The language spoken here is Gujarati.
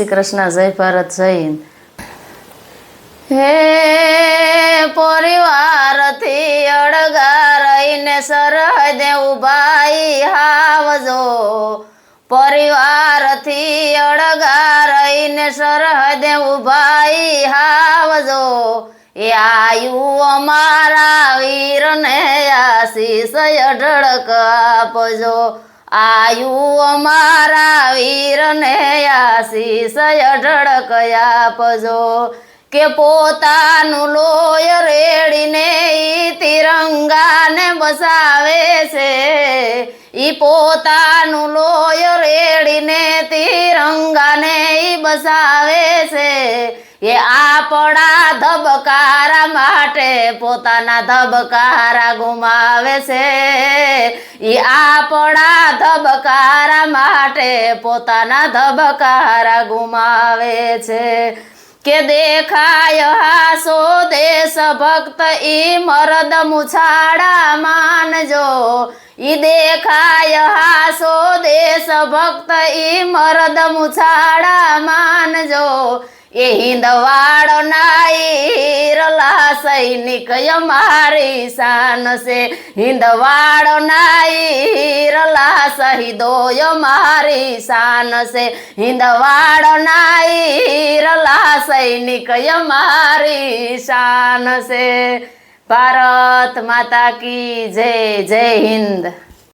શ્રી કૃષ્ણ, જય ભારત, જય હિન્દ. હે પરિવારથી અડગા રહીને સરહદે ઉભાઈ હાવજો. પરિવારથી અડગા રહીને સરહદે ઉભાઈ હાવજો. એ આયુ અમારા વીરને આશીષ અઢળક આપજો. આયુ અમારા વીરને આશીષ અઢળક પજો કે પોતાનું લોય રેડીને ઈ તિરંગાને બસાવે છે. ઈ પોતાનું લોય રેડીને તિરંગાને ઈ બસાવે છે. એ આપણા ધબકારા માટે પોતાના ધબકારા ગુમાવે છે. એ આપણા ધબકારા માટે પોતાના ધબકારા ગુમાવે છે. કે દેખાય હાસો દેશ ભક્ત ઈ મરદ મુછાડા માનજો ઈ દેખાય હાસો દેશ ભક્ત ઈ મરદ મુછાડા માનજો એ હિંદવાડો નાઈરલા સૈનિક અમારી શાન છે હિંદવાડો નાઈરલા શહીદો મારી શાન છે. હિંદવાડો નાઈરલા સૈનિક મારી શાન છે. ભારત માતા કી જય જય હિન્દ.